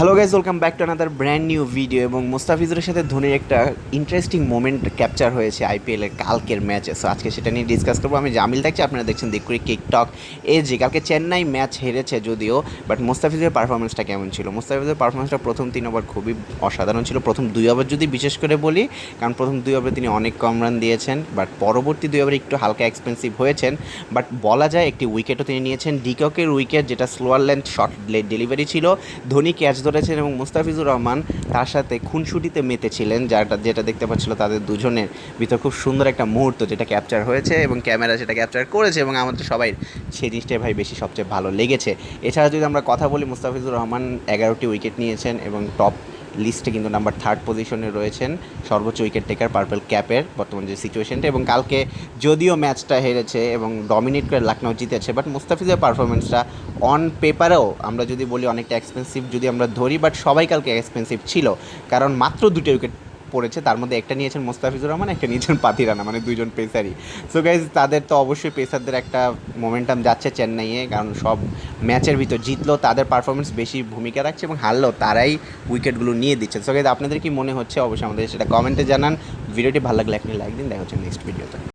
Hello guys welcome back to another brand new video এবং মুস্তাফিজুরের সাথে ধোনির একটা ইন্টারেস্টিং মোমেন্ট ক্যাপচার হয়েছে আইপিএলের কালকের ম্যাচে সো আজকে সেটা নিয়ে ডিসকাস করব। আমি জামিল দেখছি, আপনারা দেখছেন দেখুরি টিকটক এ যে কালকে চেন্নাই ম্যাচ হেরেছে যদিও বাট মুস্তাফিজের পারফরমেন্সটা কেমন ছিল? মুস্তাফিজের পারফরমেন্সটা প্রথম তিন ওভার খুবই অসাধারণ ছিল। প্রথম দুই ওভার যদি বিশেষ করে বলি, কারণ প্রথম দুই ওভারে তিনি অনেক কম রান দিয়েছেন বাট পরবর্তী দুই ওভারে একটু হালকা এক্সপেন্সিভ হয়েছেন। বাট বলা যায়, একটি উইকেটও তিনি নিয়েছেন। ডিককের উইকেট যেটা স্লোয়ার লেন্থ শর্ট ডেলিভারি ছিল, ধোনি ক্যাচ ধরেছেন এবং মুস্তাফিজুর রহমান তার সাথে খুনসুটিতে মেতেছিলেন যাটা যেটা দেখতে পাচ্ছিল তাদের দুজনের ভিতর খুব সুন্দর একটা মুহূর্ত যেটা ক্যাপচার হয়েছে এবং ক্যামেরা সেটা ক্যাপচার করেছে এবং আমাদের সবাই সেই জিনিসটাই ভাই বেশি সবচেয়ে ভালো লেগেছে। এছাড়া যদি আমরা কথা বলি, মুস্তাফিজুর রহমান এগারোটি উইকেট নিয়েছেন এবং টপ লিস্টে কিন্তু নাম্বার থার্ড পজিশনে রয়েছেন সর্বোচ্চ উইকেট টেকার পার্পল ক্যাপের বর্তমান যে সিচুয়েশনটা এবং কালকে যদিও ম্যাচটা হেরেছে এবং ডমিনেট করে লাখনৌ জিতেছে বাট মুস্তাফিজের পারফরমেন্সটা অন পেপারেও আমরা যদি বলি অনেকটা এক্সপেন্সিভ যদি আমরা ধরি বাট সবাই কালকে এক্সপেন্সিভ ছিল। কারণ মাত্র দুটি উইকেট পড়েছে, তার মধ্যে একটা নিয়েছেন মোস্তাফিজুর রহমান, একটা নিয়েছেন পাতি রানা মানে দুইজন পেসারই। সো গাইজ তাদের তো অবশ্যই পেসারদের একটা মোমেন্টাম যাচ্ছে চেন্নাইয়ে, কারণ সব ম্যাচের ভিতর জিতলো তাদের পারফরমেন্স বেশি ভূমিকা রাখছে এবং হারলো তারাই উইকেটগুলো নিয়ে দিচ্ছে। সো গাইজ আপনাদের কি মনে হচ্ছে? অবশ্যই আমাদের সেটা কমেন্টে জানান। ভিডিওটি ভালো লাগলে আপনি লাইক দিন, দেখা হচ্ছে নেক্সট ভিডিওতে